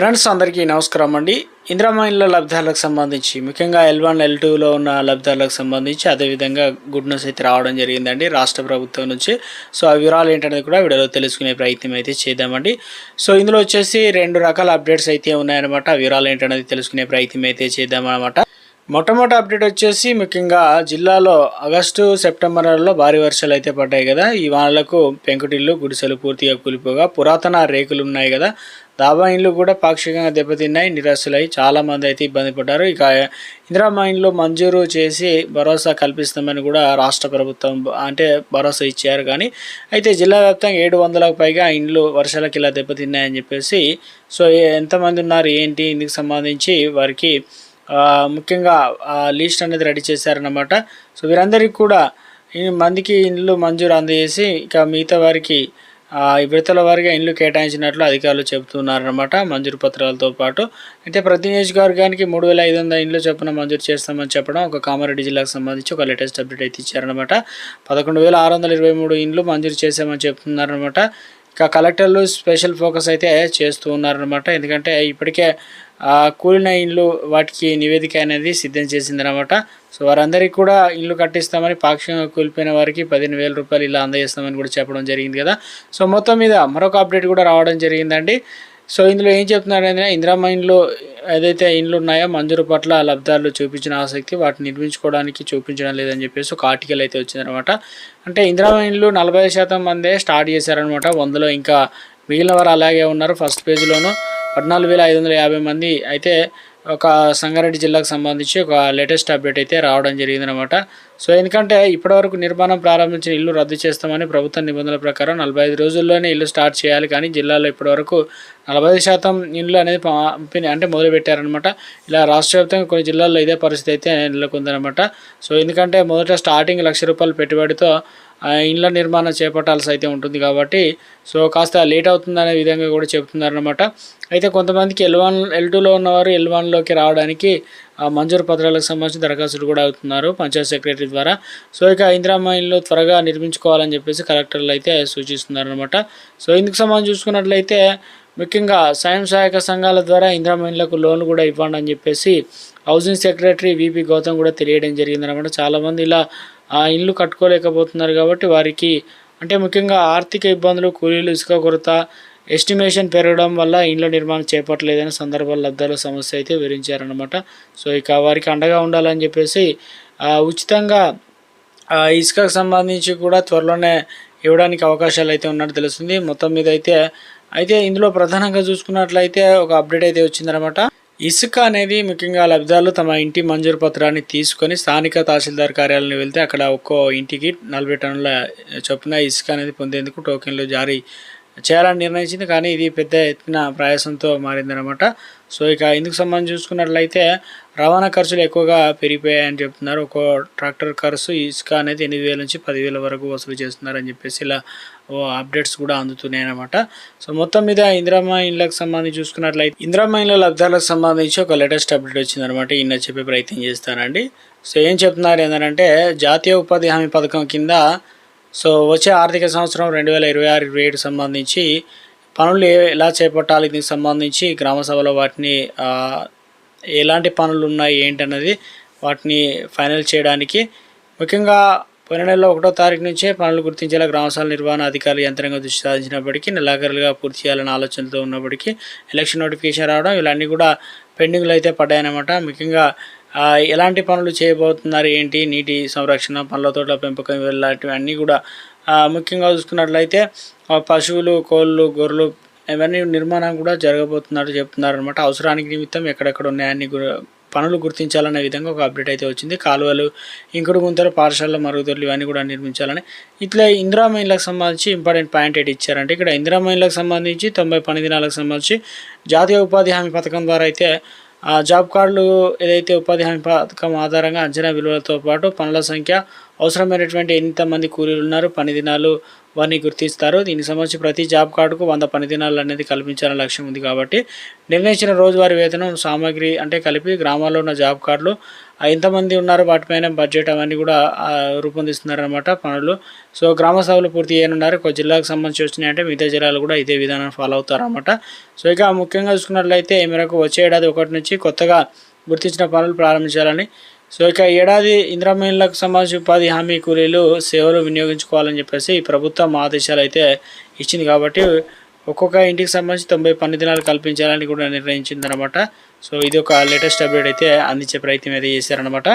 Friends అందరికీ నమస్కారం అండి. ఇందిరామా లబ్ధాలకు సంబంధించి ముఖ్యంగా ఎల్ వన్ ఎల్ టూలో ఉన్న లబ్ధాలకు సంబంధించి అదేవిధంగా గుడ్ న్యూస్ అయితే రావడం జరిగిందండి రాష్ట్ర ప్రభుత్వం నుంచి. సో ఆ వివరాలు ఏంటనేది కూడా వీడియోలో తెలుసుకునే ప్రయత్నం అయితే చేద్దామండి. సో ఇందులో వచ్చేసి రెండు రకాల అప్డేట్స్ అయితే ఉన్నాయన్నమాట. ఆ వివరాలు ఏంటనేది తెలుసుకునే ప్రయత్నం అయితే చేద్దామన్నమాట. మొట్టమొదటి అప్డేట్ వచ్చేసి ముఖ్యంగా జిల్లాలో ఆగస్టు సెప్టెంబర్ నెలలో భారీ వర్షాలు అయితే పడ్డాయి కదా. ఈ వానలకు పెంకుటిల్లు గుడిసెలు పూర్తిగా కూలిపోగా పురాతన రేకులు ఉన్నాయి కదా. ఇండ్లు కూడా పాక్షికంగా దెబ్బతిన్నాయి నిరాశలై చాలా మంది అయితే ఇబ్బంది పడ్డారు. ఇక ఇందిరామా ఇండ్లు మంజూరు చేసి భరోసా కల్పిస్తామని కూడా రాష్ట్ర ప్రభుత్వం అంటే భరోసా ఇచ్చారు. కానీ అయితే జిల్లా వ్యాప్తంగా ఏడు వందలకు పైగా ఇండ్లు వర్షాలకు ఇలా దెబ్బతిన్నాయని చెప్పేసి సో ఎంతమంది ఉన్నారు ఏంటి ఇందుకు సంబంధించి వారికి ముఖ్యంగా లిస్ట్ అనేది రెడీ చేశారన్నమాట. సో వీరందరికీ కూడా మందికి ఇండ్లు మంజూరు అందజేసి ఇక మిగతా వారికి విడతల వారిగా ఇండ్లు కేటాయించినట్లు అధికారులు చెబుతున్నారన్నమాట మంజూరు పత్రాలతో పాటు. అయితే ప్రతి నియోజకవర్గానికి మూడు వేల ఐదు వందల ఇండ్లు చొప్పున మంజూరు చేస్తామని చెప్పడం ఒక కామారెడ్డి జిల్లాకు సంబంధించి ఒక లేటెస్ట్ అప్డేట్ అయితే ఇచ్చారనమాట పదకొండు వేల ఆరు వందల ఇరవై మూడు ఇండ్లు మంజూరు చేశామని చెప్తున్నారనమాట ఇక కలెక్టర్లు స్పెషల్ ఫోకస్ అయితే చేస్తూ ఉన్నారనమాట ఎందుకంటే ఇప్పటికే కూలిన ఇండ్లు వాటికి నివేదిక అనేది సిద్ధం చేసిందనమాట. సో వారందరికీ కూడా ఇల్లు కట్టిస్తామని పాక్షికంగా కూలిపోయిన వారికి పదిహేను వేల రూపాయలు ఇలా అందజేస్తామని కూడా చెప్పడం జరిగింది కదా. సో మొత్తం మీద మరొక అప్డేట్ కూడా రావడం జరిగిందండి. సో ఇందులో ఏం చెప్తున్నారంటే ఇందిరామ ఇండ్లు ఏదైతే ఇండ్లు ఉన్నాయో మంజూరు పట్ల లబ్ధారులు చూపించిన ఆసక్తి వాటిని నిర్మించుకోవడానికి చూపించడం లేదని చెప్పేసి ఒక ఆర్టికల్ అయితే వచ్చిందనమాట. అంటే ఇందిరామ ఇండ్లు నలభై శాతం మందే స్టార్ట్ చేశారనమాట. వందలో ఇంకా మిగిలిన వారు అలాగే ఉన్నారు ఫస్ట్ పేజ్లోనూ. పద్నాలుగు వేల ఐదు వందల యాభై మంది అయితే ఒక సంగారెడ్డి జిల్లాకు సంబంధించి ఒక లేటెస్ట్ అప్డేట్ అయితే రావడం జరిగిందనమాట సో ఎందుకంటే ఇప్పటివరకు నిర్మాణం ప్రారంభించిన ఇల్లు రద్దు చేస్తామని ప్రభుత్వ నిబంధనల ప్రకారం నలభై ఐదు రోజుల్లోనే ఇల్లు స్టార్ట్ చేయాలి. కానీ జిల్లాలో ఇప్పటివరకు నలభై ఐదు శాతం ఇల్లు అనేది పంపిణీ అంటే మొదలు పెట్టారనమాట ఇలా రాష్ట్ర వ్యాప్తంగా కొన్ని జిల్లాల్లో ఇదే పరిస్థితి అయితే నెలకొందనమాట సో ఎందుకంటే మొదట స్టార్టింగ్ లక్ష రూపాయల పెట్టుబడితో ఇండ్ల నిర్మాణం చేపట్టాల్సి అయితే ఉంటుంది కాబట్టి సో కాస్త లేట్ అవుతుందనే విధంగా కూడా చెప్తున్నారనమాట అయితే కొంతమందికి ఎల్ వన్ ఎల్ టూలో ఉన్నవారు ఎల్ వన్లోకి రావడానికి ఆ మంజూరు పత్రాలకు సంబంధించి దరఖాస్తులు కూడా అవుతున్నారు పంచాయత్ సెక్రటరీ ద్వారా. సో ఇక ఇందిరామ్మ ఇల్లు త్వరగా నిర్మించుకోవాలని చెప్పేసి కలెక్టర్లు అయితే సూచిస్తున్నారనమాట సో ఇందుకు సంబంధించి చూసుకున్నట్లయితే ముఖ్యంగా స్వయం సహాయక సంఘాల ద్వారా ఇందిరామ్మ ఇళ్ళకు లోన్లు కూడా ఇవ్వండి అని చెప్పేసి హౌసింగ్ సెక్రటరీ విపి గౌతమ్ కూడా తెలియడం జరిగిందనమాట చాలామంది ఇలా ఆ ఇండ్లు కట్టుకోలేకపోతున్నారు కాబట్టి వారికి అంటే ముఖ్యంగా ఆర్థిక ఇబ్బందులు కూలీలు ఇసుక కొరత ఎస్టిమేషన్ పెరగడం వల్ల ఇండ్ల నిర్మాణం చేపట్టలేదనే సందర్భాల లబ్ధాల సమస్య అయితే వివరించారనమాట సో ఇక వారికి అండగా ఉండాలని చెప్పేసి ఉచితంగా ఇసుకకు సంబంధించి కూడా త్వరలోనే ఇవ్వడానికి అవకాశాలు అయితే ఉన్నట్టు తెలుస్తుంది. మొత్తం మీద అయితే అయితే ఇందులో ప్రధానంగా చూసుకున్నట్లయితే ఒక అప్డేట్ అయితే వచ్చిందనమాట ఇసుక అనేది ముఖ్యంగా లబ్ధాలు తమ ఇంటి మంజూరు పత్రాన్ని తీసుకొని స్థానిక తహసీల్దార్ కార్యాలయం వెళ్తే అక్కడ ఒక్కో ఇంటికి నలభై టన్నుల చొప్పున ఇసుక అనేది పొందేందుకు టోకెన్లు జారీ చేయాలని నిర్ణయించింది. కానీ ఇది పెద్ద ఎత్తున ప్రయాసంతో మారిందనమాట సో ఇక ఇందుకు సంబంధించి చూసుకున్నట్లయితే రవాణా ఖర్చులు ఎక్కువగా పెరిగిపోయాయని చెప్తున్నారు. ఒక్కో ట్రాక్టర్ ఖర్చు ఇసుక అనేది ఎనిమిది వేల నుంచి పదివేల వరకు వసూలు చేస్తున్నారని చెప్పేసి ఇలా ఓ అప్డేట్స్ కూడా అందుతున్నాయి అనమాట సో మొత్తం మీద ఇందిరామ ఇండ్లకు సంబంధించి చూసుకున్నట్లయితే ఇందిరామ ఇండ్ల లబ్ధాలకు సంబంధించి ఒక లేటెస్ట్ అప్డేట్ వచ్చిందనమాట ఈయన చెప్పే ప్రయత్నం చేస్తానండి. సో ఏం చెప్తున్నారు ఏంటంటే జాతీయ ఉపాధి హామీ పథకం కింద సో వచ్చే ఆర్థిక సంవత్సరం రెండు వేల ఇరవై ఆరు ఇరవై ఏడు సంబంధించి పనులు ఎలా చేపట్టాలి దీనికి సంబంధించి గ్రామ సభలో వాటిని ఎలాంటి పనులు ఉన్నాయి ఏంటన్నది వాటిని ఫైనల్ చేయడానికి. ముఖ్యంగా పోయిన నెలలో ఒకటో తారీఖు నుంచే పనులు గుర్తించేలా గ్రామసభల నిర్వహణ అధికారులు యంత్రంగా దృష్టి సాధించినప్పటికీ నెలాఖరులుగా పూర్తి చేయాలనే ఆలోచనతో ఉన్నప్పటికీ ఎలక్షన్ నోటిఫికేషన్ రావడం ఇవన్నీ కూడా పెండింగ్లు అయితే పడ్డాయన్నమాట. ముఖ్యంగా ఎలాంటి పనులు చేయబోతున్నారు ఏంటి నీటి సంరక్షణ పనుల తోటల పెంపకం ఇలాంటివి అన్నీ కూడా ముఖ్యంగా చూసుకున్నట్లయితే పశువులు కోళ్ళు గొర్రెలు ఇవన్నీ నిర్మాణం కూడా జరగబోతున్నట్టు చెప్తున్నారు అనమాట అవసరానికి నిమిత్తం ఎక్కడెక్కడ ఉన్నాయని గు- పనులు గుర్తించాలనే విధంగా ఒక అప్డేట్ అయితే వచ్చింది. కాలువలు ఇంకుడు గుంతలు పాఠశాలలు మరుగుదొడ్లు ఇవన్నీ కూడా నిర్మించాలని. ఇట్లా ఇందిరా మైన్లకు సంబంధించి ఇంపార్టెంట్ పాయింట్ ఏంటి ఇచ్చారంటే ఇక్కడ ఇందిరా మైన్లకు సంబంధించి తొంభై పని దినాలకు సంబంధించి జాతీయ ఉపాధి హామీ పథకం ద్వారా అయితే ఆ జాబ్ కార్డులు ఏదైతే ఉపాధి హామీ పథకం ఆధారంగా అంచనా విలువలతో పాటు పనుల సంఖ్య అవసరమైనటువంటి ఎంతమంది కూలీలు ఉన్నారు పని దినాలు వారిని గుర్తిస్తారు. దీనికి సంబంధించి ప్రతి జాబ్ కార్డుకు వంద పని దినాలు అనేది కల్పించాలని లక్ష్యం ఉంది కాబట్టి నిర్ణయించిన రోజువారీ వేతనం సామాగ్రి అంటే కలిపి గ్రామాల్లో ఉన్న జాబ్ కార్డులు ఎంతమంది ఉన్నారు వాటిపైన బడ్జెట్ అవన్నీ కూడా ఆ, రూపొందిస్తున్నారన్నమాట పనులు. సో గ్రామ సభలు పూర్తి చేయనున్నారు. ఒక జిల్లాకు సంబంధించి వచ్చినాయంటే మిగతా జిల్లాలు కూడా ఇదే విధానం ఫాలో అవుతారనమాట సో ఇక ముఖ్యంగా చూసుకున్నట్లయితే ఈ మేరకు వచ్చే ఏడాది ఒకటి నుంచి కొత్తగా గుర్తించిన పనులు ప్రారంభించాలని. సో ఇక ఏడాది ఇంద్రమహిళలకు సంబంధించి ఉపాధి హామీ కూలీలు సేవలు వినియోగించుకోవాలని చెప్పేసి ఈ ప్రభుత్వం ఆదేశాలు అయితే ఇచ్చింది కాబట్టి ఒక్కొక్క ఇంటికి సంబంధించి తొంభై పని దినాలు కల్పించాలని కూడా నిర్ణయించిందనమాట సో ఇది ఒక లేటెస్ట్ అప్డేట్ అయితే అందించే ప్రయత్నం అయితే చేశారనమాట